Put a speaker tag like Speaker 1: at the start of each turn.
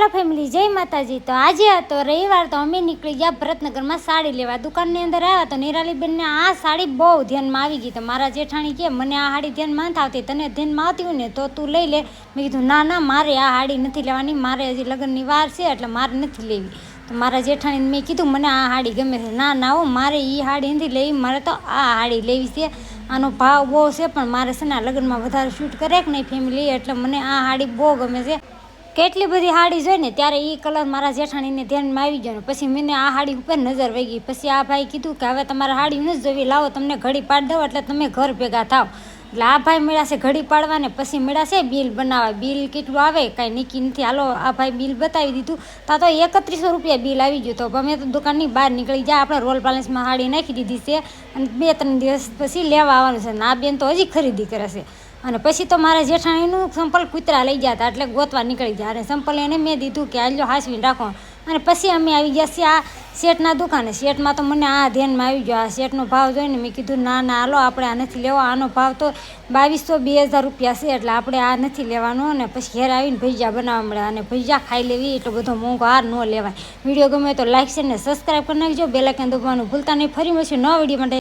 Speaker 1: હાલો family જય માતાજી. તો આજે હતો રવિવાર તો અમે નીકળી ગયા ભરતનગરમાં સાડી લેવા. દુકાનની અંદર આવ્યા તો નિરાલીબેનને આ સાડી બહુ ધ્યાનમાં આવી ગઈ. તો મારા જેઠાણી કે, મને આ સાડી ધ્યાનમાં નથી આવતી. તને ધ્યાનમાં આવતી હોય ને તો તું લઈ લે. મેં કીધું, ના ના, મારે આ સાડી નથી લેવાની. મારે હજી લગ્નની વાર છે, એટલે મારે નથી લેવી. તો મારા જેઠાણીને મેં કીધું, મને આ સાડી ગમે છે. ના ના, હો, મારે એ સાડી નથી લેવી. મારે તો આ સાડી લેવી છે. આનો ભાવ બહુ છે, પણ મારે છે ને લગ્નમાં વધારે શૂટ કરે કે નહીં ફેમિલી એટલે મને આ સાડી બહુ ગમે છે. કેટલી બધી હાડી જોઈ ને, ત્યારે એ કલર મારા જેઠાણીને ધ્યાનમાં આવી ગયો ને, પછી મને આ હાડી ઉપર નજર વહી ગઈ. પછી આ ભાઈ કીધું કે હવે તમારે હાડી નથી જોવી, લાવો તમને ઘડી પાડી દઉં, એટલે તમે ઘર ભેગા થાવ. એટલે આ ભાઈ મળ્યા છે ઘડી પાડવા ને પછી મળ્યા છે બિલ બનાવવા. બિલ કેટલું આવે, કાંઈ નીકી નથી. હાલો, આ ભાઈ બિલ બતાવી દીધું. તા તો એકત્રીસો રૂપિયા બિલ આવી ગયું તો અમે તો દુકાનની બહાર નીકળી જાય આપણે રોલ પાલેસમાં હાડી નાખી દીધી છે. અને બે ત્રણ દિવસ પછી લેવા આવવાનું છે. ને આ બેન તો હજી ખરીદી કરે છે. અને પછી તો મારા જેઠાણીનું સંપલ કૂતરા લઈ ગયા હતા, એટલે ગોતવા નીકળી ગયા અને સંપલ એને મેં દીધું કે આલ્યો હાસવીને રાખો. અને પછી અમે આવી ગયા છીએ આ શેઠના દુકાને. શેઠમાં તો મને આ ધ્યાનમાં આવી ગયો, આ શેઠનો ભાવ જોઈને મેં કીધું, ના ના, હાલો, આપણે આ નથી લેવો. આનો ભાવ તો બાવીસો બે હજાર રૂપિયા છે, એટલે આપણે આ નથી લેવાનો. અને પછી ઘેર આવીને ભજીયા બનાવવા મળે અને ભજીયા ખાઈ લેવી, એટલો બધો મોંઘો હાર ન લેવાય. વીડિયો ગમે તો લાઈક છે ને સબસ્ક્રાઈબ કરી નાખજો. બેલાઇકન દબાવવાનું ભૂલતા નહીં. ફરી મળશે નવા વીડિયો માટે.